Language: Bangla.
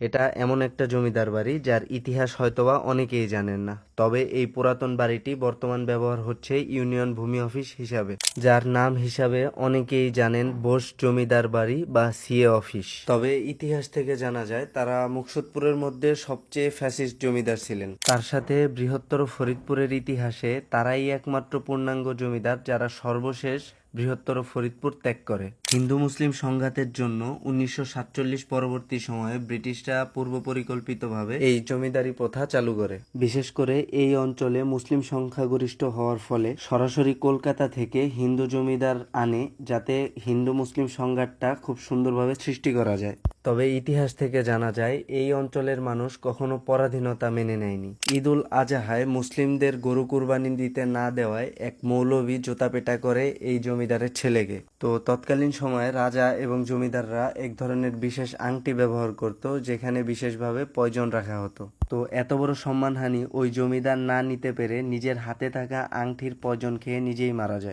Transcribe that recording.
এটা এমন একটা জমিদার বাড়ি যার ইতিহাস হয়তোবা অনেকেই জানেন না। তবে এই পুরাতন বাড়িটি বর্তমান ব্যবহার হচ্ছে ইউনিয়ন ভূমি অফিস হিসাবে, যার নাম হিসাবে অনেকেই জানেন বোস জমিদার বাড়ি বা সিএ অফিস। তবে ইতিহাস থেকে জানা যায়, তারা মুকসুদপুরের মধ্যে সবচেয়ে ফ্যাসিস্ট জমিদার ছিলেন। তার সাথে বৃহত্তর ফরিদপুরের ইতিহাসে তারাই একমাত্র পূর্ণাঙ্গ জমিদার যারা সর্বশেষ বৃহত্তর ফরিদপুর ত্যাগ করে। হিন্দু মুসলিম সংঘাতের জন্য উনিশশো সাতচল্লিশ পরবর্তী সময়ে ব্রিটিশরা পূর্ব পরিকল্পিতভাবে এই জমিদারি প্রথা চালু করে। বিশেষ করে এই অঞ্চলে মুসলিম সংখ্যাগরিষ্ঠ হওয়ার ফলে সরাসরি কলকাতা থেকে হিন্দু জমিদার আনে, যাতে হিন্দু মুসলিম সংঘাতটা খুব সুন্দরভাবে সৃষ্টি করা যায়। তবে ইতিহাস থেকে জানা যায়, এই অঞ্চলের মানুষ কখনো পরাধীনতা মেনে নেয়নি। ঈদ উল আজহায় মুসলিমদের গরু কুরবানি দিতে না দেওয়ায় এক মৌলবী জোতাপেটা করে এই জমিদারের ছেলেকে। তো তৎকালীন সময়ে রাজা এবং জমিদাররা এক ধরনের বিশেষ আংটি ব্যবহার করত, যেখানে বিশেষভাবে পয়জন রাখা হতো। তো এত বড় সম্মানহানি ওই জমিদার না নিতে পেরে নিজের হাতে থাকা আংটির পয়জন খেয়ে নিজেই মারা যায়।